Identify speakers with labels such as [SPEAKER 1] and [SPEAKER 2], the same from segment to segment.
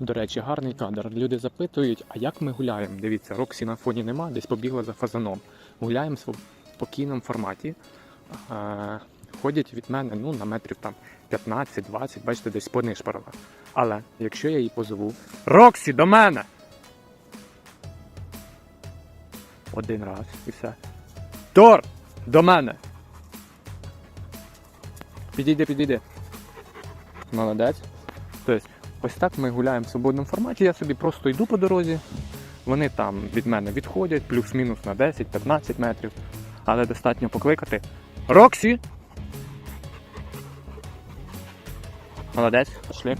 [SPEAKER 1] До речі, гарний кадр. Люди запитують, а як ми гуляємо? Дивіться, Роксі на фоні нема, десь побігла за фазаном. Гуляємо в спокійному форматі. Е, ходять від мене ну, на метрів там 15-20, бачите, десь понишпарила. Але якщо я її позову, Роксі, до мене! Один раз і все. Тор! До мене! Підійди, підійди. Молодець. Тобто, ось так ми гуляємо в свободному форматі. Я собі просто йду по дорозі. Вони там від мене відходять, плюс-мінус на 10-15 метрів. Але достатньо покликати. Роксі! Молодець, пішли.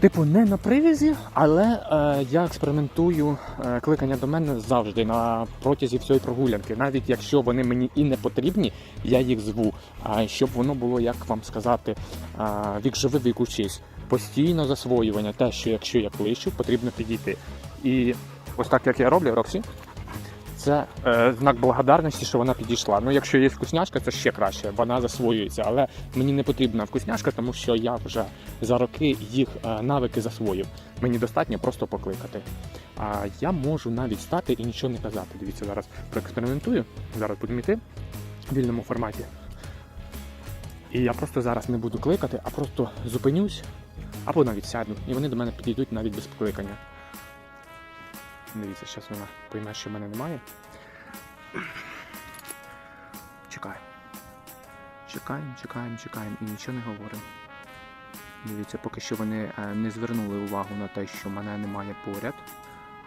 [SPEAKER 1] Типу, не на привізі, але е, я експериментую е, кликання до мене завжди на протязі всієї прогулянки. Навіть якщо вони мені і не потрібні, я їх зву. А щоб воно було, як вам сказати, е, вік живи, вік учись. Постійно засвоювання, те, що якщо я кличу, потрібно підійти. І ось так як я роблю, Роксі, це е, знак благодарності, що вона підійшла. Ну, якщо є вкусняшка, це ще краще, вона засвоюється. Але мені не потрібна вкусняшка, тому що я вже за роки їх е, навики засвоїв. Мені достатньо просто покликати. А я можу навіть стати і нічого не казати. Дивіться, зараз проекспериментую. Зараз будемо йти в вільному форматі. І я просто зараз не буду кликати, а просто зупинюсь або навіть сяду. І вони до мене підійдуть навіть без покликання. Дивіться, зараз вона пойме, що мене немає. Чекаємо. Чекаємо, чекаємо, чекаємо і нічого не говоримо. Дивіться, поки що вони е, не звернули увагу на те, що мене немає поряд.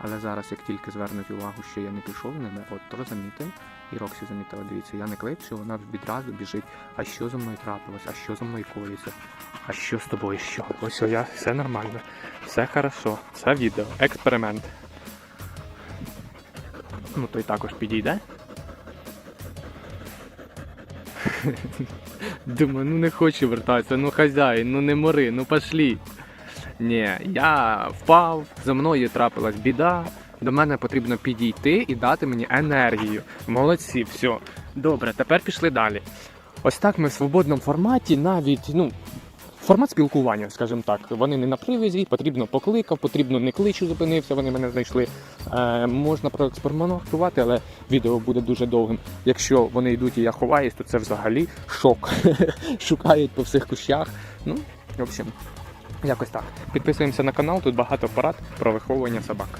[SPEAKER 1] Але зараз, як тільки звернуть увагу, що я не пішов з ними, от то замітив. І Роксі замітила, дивіться, я не кличу, вона відразу біжить. А що зі мною трапилось? А що зі мною коїться? А що з тобою? Що? Ось я, все нормально, все хорошо, це відео, експеримент. Ну, той також підійде. Думаю, ну не хочу вертатися, ну хазяїн, ну не мори, ну пошлі. Ні, я впав, за мною трапилась біда. До мене потрібно підійти і дати мені енергію. Молодці, все. Добре, тепер пішли далі. Ось так ми в свободному форматі, навіть, ну, формат спілкування, скажімо так. Вони не на привязі, потрібно покликав, потрібно не кличу, зупинився, вони мене знайшли. Е, можна проекспериментувати, але відео буде дуже довгим. Якщо вони йдуть і я ховаюсь, то це взагалі шок. Шукають по всіх кущах. Ну, в общем, якось так. Підписуємося на канал, тут багато порад про виховування собак.